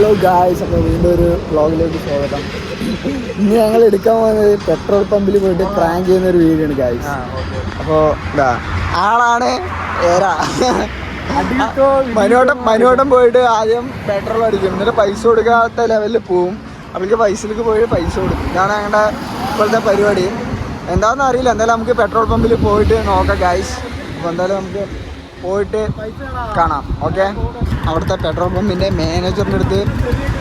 Hello guys അപ്പോൾ വീണ്ടും ഒരു വ്ളോഗിലേക്ക് സ്വാഗതം. ഇന്ന് ഞങ്ങൾ എടുക്കാൻ പോകുന്നത് പെട്രോൾ പമ്പിൽ പോയിട്ട് പ്രാങ്ക് ചെയ്യുന്ന ഒരു വീഡിയോ ആണ് ഗായ്സ് അപ്പോൾ ഇതാ ആളാണ് ഏരാ മനുവട്ടം മനുവട്ടം പോയിട്ട് ആദ്യം പെട്രോൾ അടിക്കും. എന്നിട്ട് പൈസ കൊടുക്കാത്ത ലെവലിൽ പോവും. അവർക്ക് പൈസയിലേക്ക് പോയിട്ട് പൈസ കൊടുക്കും. ഇതാണ് ഞങ്ങളുടെ ഇപ്പോഴത്തെ പരിപാടി. എന്താണെന്ന് അറിയില്ല. എന്തായാലും നമുക്ക് പെട്രോൾ പമ്പിൽ പോയിട്ട് നോക്കാം ഗായ്സ് അപ്പോൾ എന്തായാലും നമുക്ക് പോയിട്ട് കാണാം ഓക്കെ അവിടുത്തെ പെട്രോൾ പമ്പിന്റെ മാനേജറിന്റെ അടുത്ത്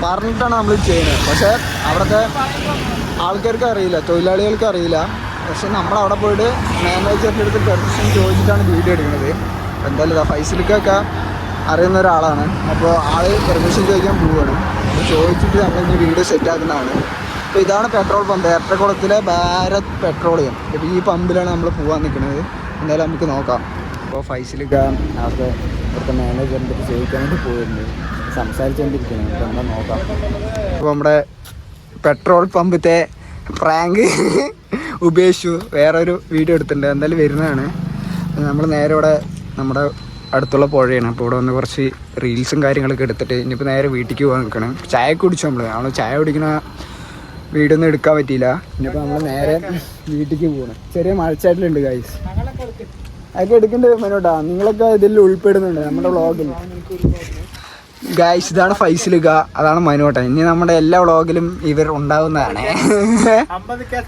പറഞ്ഞിട്ടാണ് നമ്മൾ ചെയ്യുന്നത്. പക്ഷേ അവിടുത്തെ ആൾക്കാർക്ക് അറിയില്ല തൊഴിലാളികൾക്ക് അറിയില്ല. പക്ഷെ നമ്മൾ അവിടെ പോയിട്ട് മാനേജറിന്റെ അടുത്ത് പെർമിഷൻ ചോദിച്ചിട്ടാണ് വീഡിയോ എടുക്കുന്നത്. എന്തായാലും ഇതാ ഫൈസലിക്കൊക്കെ അറിയുന്ന ഒരാളാണ്. അപ്പോൾ ആൾ പെർമിഷൻ ചോദിക്കാൻ പോവുകയാണ്. അപ്പോൾ ചോദിച്ചിട്ട് നമ്മൾ ഇനി വീഡിയോ സെറ്റ് ആക്കുന്നതാണ്. അപ്പോൾ ഇതാണ് പെട്രോൾ പമ്പ് എറണാകുളത്തിലെ ഭാരത് പെട്രോളിയം ഇപ്പോൾ ഈ പമ്പിലാണ് നമ്മൾ പോകാൻ നിൽക്കുന്നത്. എന്തായാലും നമുക്ക് നോക്കാം. അപ്പോൾ ഫൈസലിക്ക അവിടുത്തെ ഇവിടുത്തെ മാനേജറിന്റെ അടുത്ത് ചോദിക്കാൻ വേണ്ടി പോയിട്ടുണ്ട്. സംസാരിച്ചുകൊണ്ടിരിക്കുന്നു അപ്പോൾ എന്താ നോക്കാം. അപ്പോൾ നമ്മുടെ പെട്രോൾ പമ്പത്തെ പ്രാങ്ക് ഉപേക്ഷിച്ചു. വേറൊരു വീഡിയോ എടുത്തിട്ടുണ്ട്. എന്തായാലും വരുന്നതാണ്. നമ്മൾ നേരെ ഇവിടെ നമ്മുടെ അടുത്തുള്ള പുഴയാണ്. അപ്പോൾ ഇവിടെ വന്ന് കുറച്ച് റീൽസും കാര്യങ്ങളൊക്കെ എടുത്തിട്ട് ഇനിയിപ്പോൾ നേരെ വീട്ടിലേക്ക് പോകാൻ നിൽക്കണം ചായ കുടിച്ചു നമ്മൾ? നമ്മൾ ചായ കുടിക്കുന്ന വീഡിയോ ഒന്നും എടുക്കാൻ പറ്റിയില്ല. ഇനിയിപ്പോൾ നമ്മൾ നേരെ വീട്ടിലേക്ക് പോകണം ചെറിയ മഴച്ചാട്ടിലുണ്ട് ഗൈസ് അതൊക്കെ എടുക്കേണ്ടത് മനോട്ടാ നിങ്ങളൊക്കെ ഇതിൽ ഉൾപ്പെടുന്നുണ്ട് നമ്മുടെ വ്ളോഗിൽ. ഗായ്സ് ഇതാണ് ഫൈസിലുക. അതാണ് മനോട്ട ഇനി നമ്മുടെ എല്ലാ വ്ളോഗിലും ഇവർ ഉണ്ടാവുന്നതാണ്. അമ്പത് കെ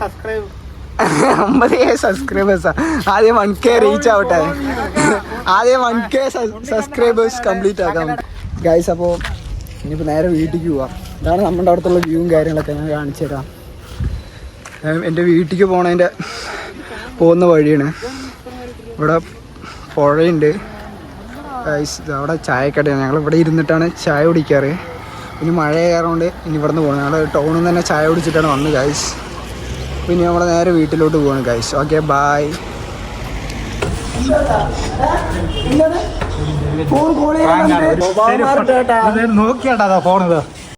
സബ്സ്ക്രൈബേഴ്സ് ആദ്യം വൺ കെ റീച്ച് ആവട്ടെ. ആദ്യം വൺ കെ സബ്സ്ക്രൈബേഴ്സ് കംപ്ലീറ്റ് ആക്കാം. ഗായ്സ് അപ്പോൾ ഇനിയിപ്പോൾ നേരെ വീട്ടിലേക്ക് പോവാം. ഇതാണ് നമ്മുടെ അടുത്തുള്ള വ്യൂവും കാര്യങ്ങളൊക്കെ ഞാൻ കാണിച്ചു തരാം എന്റെ വീട്ടിലേക്ക് പോണതിന്റെ പോകുന്ന വഴിയാണ്. ഇവിടെ പുഴയുണ്ട്. ഇത് അവിടെ ചായക്കടയാണ്. ഞങ്ങൾ ഇവിടെ ഇരുന്നിട്ടാണ് ചായ കുടിക്കാറ്. ഇനി മഴ കയറുകൊണ്ട് ഇനി ഇവിടെ നിന്ന് പോകണം ഞങ്ങൾ ടൗണിൽ നിന്ന് തന്നെ ചായ കുടിച്ചിട്ടാണ് വന്നത് ഗൈസ് പിന്നെ നമ്മൾ നേരെ വീട്ടിലോട്ട് പോവാണ് ഗൈസ് ഓക്കെ ബായ് നോക്കിയാട്ടാ ഫോണിത്